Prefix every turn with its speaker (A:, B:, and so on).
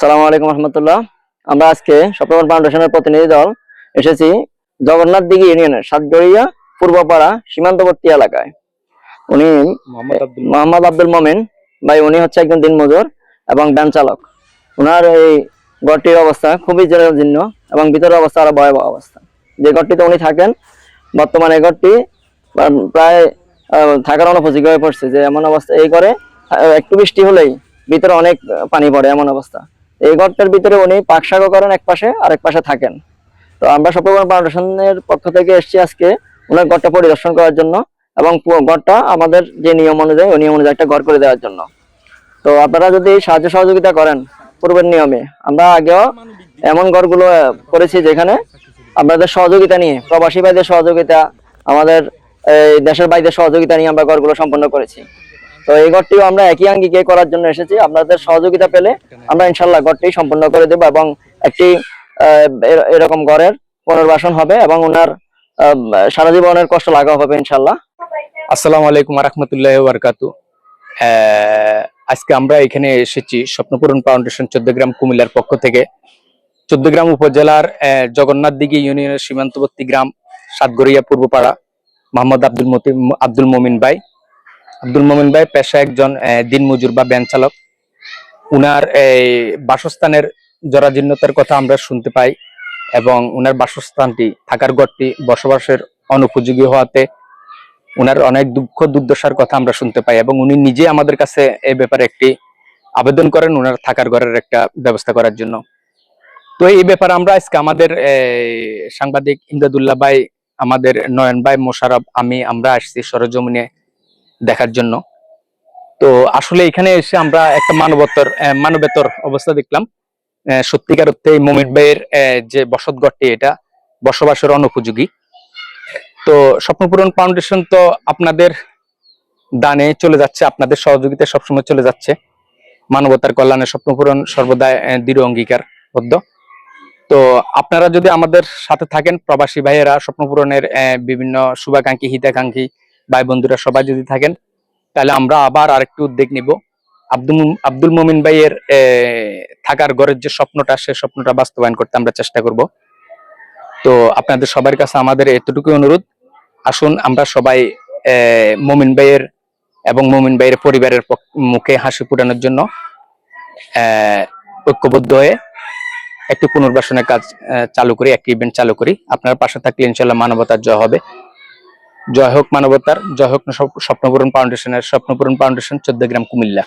A: সালাম আলাইকুম রহমতুল্লাহ। আমরা আজকে স্বপ্নবন ফাউন্ডেশনের প্রতিনিধি দল এসেছি জগন্নাথ দিঘি ইউনিয়নের সাতগড়িয়া পূর্বপাড়া সীমান্তবর্তী এলাকায়। উনি
B: মোহাম্মদ আব্দুল
A: মোমেন। ভাই উনি হচ্ছে একজন দিনমজুর এবং ভ্যান চালক। ওনার এই ঘরটির অবস্থা খুবই জীর্ণ এবং ভিতরের অবস্থা আরও ভয়াবহ অবস্থা। যে ঘরটিতে উনি থাকেন বর্তমানে এই ঘরটি প্রায় থাকার অনুপযোগী হয়ে পড়ছে যে এমন অবস্থা এই আহ, একটু বৃষ্টি হলেই ভিতরে অনেক পানি পড়ে এমন অবস্থা। এই ঘরটার ভিতরে উনি পাকশাকও করেন এক পাশে আর পাশে থাকেন। তো আমরা সপ্রকরণ ফাউন্ডেশনের পক্ষ থেকে এসেছি আজকে ওনার ঘরটা পরিদর্শন করার জন্য এবং ঘরটা আমাদের যে নিয়ম অনুযায়ী, ওই নিয়ম অনুযায়ী একটা ঘর করে দেওয়ার জন্য। তো আপনারা যদি সাহায্য সহযোগিতা করেন পূর্বের নিয়মে, আমরা আগেও এমন ঘরগুলো করেছি যেখানে আপনাদের সহযোগিতা নিয়ে, প্রবাসী ভাইদের সহযোগিতা, আমাদের, এই দেশের বাইদের সহযোগিতা নিয়ে আমরা ঘরগুলো সম্পন্ন করেছি। তো এই ঘরটিও আমরা একই আঙ্গিকে করার জন্য এসেছি। আপনাদের সহযোগিতা পেলে আমরা ইনশাল্লাহ ঘরটি সম্পন্ন করে দেবো এবং একটি এরকম ঘরের পুনর্বাসন হবে এবং ওনার সারা জীবনের কষ্ট লাঘব হবে ইনশাল্লাহ
B: আসসালামু আলাইকুম রহমতুল্লাহ বারকাতু আজকে আমরা এখানে এসেছি স্বপ্নপূরণ ফাউন্ডেশন চোদ্দগ্রাম কুমিল্লার পক্ষ থেকে। চোদ্দগ্রাম উপজেলার জগন্নাথ দিঘি ইউনিয়নের সীমান্তবর্তী গ্রাম সাতগড়িয়া পূর্বপাড়া, মোহাম্মদ আব্দুল মতি আব্দুল মমিন ভাই। আব্দুল মমিন ভাই পেশা একজন দিনমজুর বা ব্যান চালক। উনার এই বাসস্থানের জরাজীর্ণতার কথা আমরা শুনতে পাই এবং উনার বাসস্থানটি, থাকার ঘরটি বসবাসের অনুপযোগী হওয়াতে উনার অনেক দুঃখ দুর্দশার কথা আমরা শুনতে পাই এবং উনি নিজে আমাদের কাছে এই ব্যাপারে একটি আবেদন করেন উনার থাকার ঘরের একটা ব্যবস্থা করার জন্য। তো এই ব্যাপারে আমরা আজকে আমাদের সাংবাদিক ইমদাদুল্লাহ ভাই, আমাদের নয়ন ভাই মোশারফ আমি, আমরা আসছি সরজমিনে দেখার জন্য। তো আসলে এখানে এসে আমরা একটা মানবতর মানবেতর অবস্থা দেখলাম। সত্যিকার অর্থে মোমিন ভাইয়ের যে বসত ঘরটি, এটা বসবাসের অনুপযোগী। তো স্বপ্নপূরণ ফাউন্ডেশন তো আপনাদের দানে চলে যাচ্ছে, আপনাদের সহযোগিতা সবসময় চলে যাচ্ছে। মানবতার কল্যাণে স্বপ্নপূরণ সর্বদা দৃঢ় অঙ্গীকারবদ্ধ। তো আপনারা যদি আমাদের সাথে থাকেন, প্রবাসী ভাইয়েরা স্বপ্নপূরণের বিভিন্ন শুভাকাঙ্ক্ষী, হিতাকাঙ্ক্ষী ভাই বন্ধুরা সবাই যদি থাকেন, তাহলে আমরা আবার আরেকটু উদ্যোগ নিব। আব্দুল আব্দুল মোমিন ভাইয়ের থাকার ঘরের যে স্বপ্নটা, সে স্বপ্নটা বাস্তবায়ন করতে আমরা চেষ্টা করব। তো আপনাদের সবার কাছে আমাদের এতটুকু অনুরোধ। আসুন, আমরা সবাই মোমিন ভাইয়ের এবং মোমিন ভাইয়ের পরিবারের মুখে হাসি ফুটানোর জন্য ঐক্যবদ্ধ হয়ে একটি পুনর্বাসনের কাজ চালু করি, একটি ইভেন্ট চালু করি। আপনার পাশে থাকলে ইনশাল্লাহ মানবতার জয় হবে। জয় হোক মানবতার জয় হোক স্বপ্নপূরণ ফাউন্ডেশনের স্বপ্নপূরণ ফাউন্ডেশন চোদ্দ গ্রাম কুমিল্লা।